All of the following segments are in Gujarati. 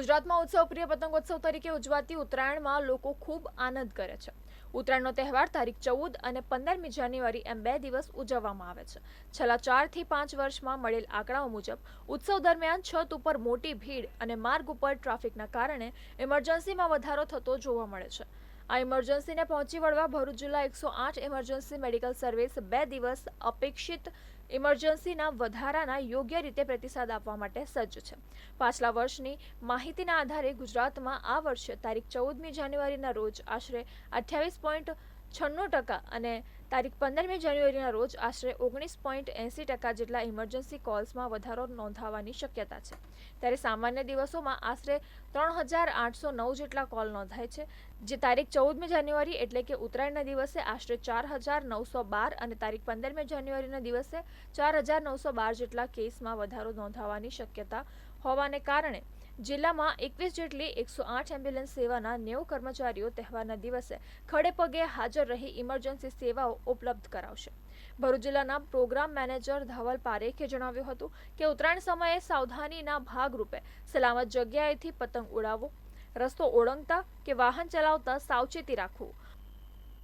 ગુજરાતમાં ઉત્સવ પ્રિય પતંગોત્સવ તરીકે ઉજવાતી ઉત્તરાયણમાં લોકો ખૂબ આનંદ કરે છે. ઉત્તરાયણનો તહેવાર તારીખ ચૌદ અને પંદરમી જાન્યુઆરી એમ બે દિવસ ઉજવવામાં આવે છે. છેલ્લા ચારથી પાંચ વર્ષમાં મળેલ આંકડાઓ મુજબ, ઉત્સવ દરમિયાન છત ઉપર મોટી ભીડ અને માર્ગ ઉપર ટ્રાફિકના કારણે ઇમરજન્સીમાં વધારો થતો જોવા મળે છે. આ ઇમરજન્સીને પહોંચી વળવા ભરૂચ જિલ્લા એકસો આઠ ઇમરજન્સી મેડિકલ સર્વિસ બે દિવસ અપેક્ષિત ઇમરજન્સીના વધારાના યોગ્ય રીતે પ્રતિસાદ આપવા માટે સજ્જ છે. પાછલા વર્ષની માહિતીના આધારે ગુજરાતમાં આ વર્ષે તારીખ ચૌદમી જાન્યુઆરીના રોજ આશરે અઠ્યાવીસ પોઈન્ટ છન્નું ટકા અને તારીખ પંદરમી જાન્યુઆરીના રોજ આશરે ઓગણીસ પોઈન્ટ એંસી ટકા જેટલા ઇમરજન્સી કોલ્સમાં વધારો નોંધાવાની શક્યતા છે. ત્યારે સામાન્ય દિવસોમાં આશરે ત્રણ હજાર આઠસો નવ જેટલા કોલ નોંધાય છે, જે તારીખ ચૌદમી જાન્યુઆરી એટલે કે ઉત્તરાયણના દિવસે આશરે ચાર હજાર નવસો બાર અને તારીખ પંદરમી જાન્યુઆરીના દિવસે ચાર હજાર નવસો બાર જેટલા કેસમાં વધારો નોંધાવાની શક્યતા હોવાને કારણે જિલ્લામાં એકવીસ જેટલી એકસો આઠ એમ્બ્યુલન્સ સેવાના નેવું કર્મચારીઓ તહેવારના દિવસે ખડે પગે હાજર રહી ઇમરજન્સી સેવાઓ ઉપલબ્ધ કરાવશે. ભરૂચ જિલ્લાના પ્રોગ્રામ મેનેજર ધવલ પારેખે જણાવ્યું હતું કે ઉત્તરાયણ સમયે સાવધાનીના ભાગરૂપે સલામત જગ્યાએથી પતંગ ઉડાવવો રસ્તો ઓળંગતા કે વાહન ચલાવતા સાવચેતી રાખવું,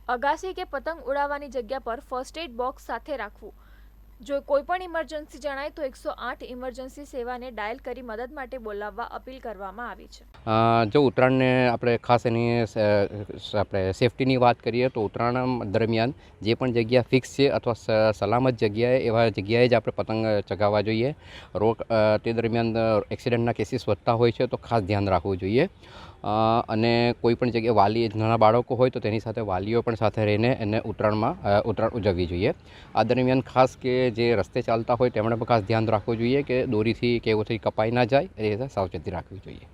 અગાસી કે પતંગ ઉડાવવાની જગ્યા પર ફર્સ્ટ એડ બોક્સ સાથે રાખવું જો કોઈ પણ ઇમરજન્સી જણાય તો એકસો આઠ ઇમરજન્સી સેવાને ડાયલ કરી મદદ માટે બોલાવવા અપીલ કરવામાં આવી છે. જો ઉત્તરાયણને આપણે ખાસ એની આપણે સેફટીની વાત કરીએ તો ઉત્તરાયણ દરમિયાન જે પણ જગ્યા ફિક્સ છે અથવા સલામત જગ્યાએ, એવા જગ્યાએ જ આપણે પતંગ ચગાવવા જોઈએ. રોક તે દરમિયાન એક્સિડન્ટના કેસીસ વધતા હોય છે તો ખાસ ધ્યાન રાખવું જોઈએ. અને કોઈ પણ જગ્યાએ વાલી, નાના બાળકો હોય તો તેની સાથે વાલીઓ પણ સાથે રહીને એને ઉત્તરાયણમાં ઉત્તરાયણ ઉજવવી જોઈએ. આ દરમિયાન ખાસ કે જે રસ્તે ચાલતા હોય તેમણે પણ ખાસ ધ્યાન રાખવું જોઈએ કે દોરીથી કે એવોથી કપાઈ ના જાય. એ સાવચેતી રાખવી જોઈએ.